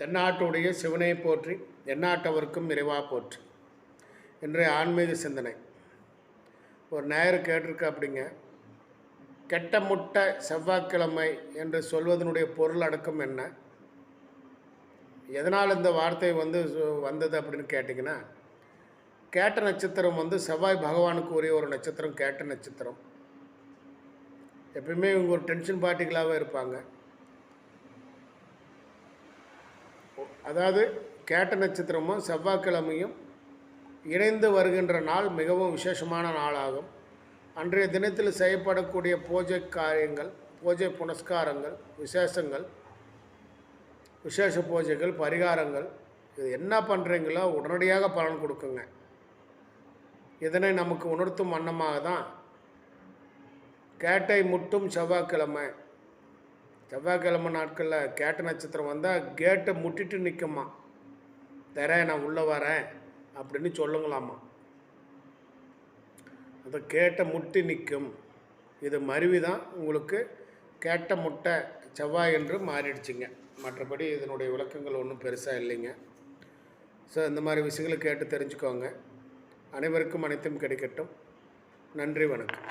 தென்னாட்டுடைய சிவனை போற்றி எந்நாட்டவருக்கும் இறைவா போற்றி. இன்றைய ஆன்மீக சிந்தனை. ஒரு நேயர் கேட்டிருக்க அப்படிங்க கெட்ட முட்டை செவ்வாய்க்கிழமை என்று சொல்வதனுடைய பொருள் அடக்கம் என்ன? எதனால் இந்த வார்த்தை வந்து வந்தது அப்படின்னு கேட்டிங்கன்னா கேட்ட நட்சத்திரம் வந்து செவ்வாய் பகவானுக்கு உரிய ஒரு நட்சத்திரம் கேட்ட நட்சத்திரம். எப்பயுமே இவங்க ஒரு டென்ஷன் பார்ட்டிகளாகவே இருப்பாங்க. அதாவது கேட்ட நட்சத்திரமும் செவ்வாய்க்கிழமையும் இணைந்து வருகின்ற நாள் மிகவும் விசேஷமான நாளாகும். அன்றைய தினத்தில் செய்யப்படக்கூடிய பூஜை காரியங்கள் பூஜை புனஸ்காரங்கள் விசேஷங்கள் விசேஷ பூஜைகள் பரிகாரங்கள் இது என்ன பண்ணுறீங்களோ உடனடியாக பலன் கொடுக்குங்க. இதனை நமக்கு உணர்த்தும் வண்ணமாக தான் கேட்டை முட்டும் செவ்வாய்க்கிழமை செவ்வாய்க்கிழமை நாட்களில் கேட்ட நட்சத்திரம் வந்தால் கேட்டை முட்டிட்டு நிற்குமா தரேன் நான் உள்ளே வரேன் அப்படின்னு சொல்லுங்களாமா அந்த கேட்ட முட்டி நிற்கும் இது மருவி தான் உங்களுக்கு கேட்ட முட்டை செவ்வாய் என்று மாறிடுச்சுங்க. மற்றபடி இதனுடைய விளக்கங்கள் ஒன்றும் பெருசாக இல்லைங்க. ஸோ இந்த மாதிரி விஷயங்களை கேட்டு தெரிஞ்சுக்கோங்க. அனைவருக்கும் அனைத்தும் கிடைக்கட்டும். நன்றி வணக்கம்.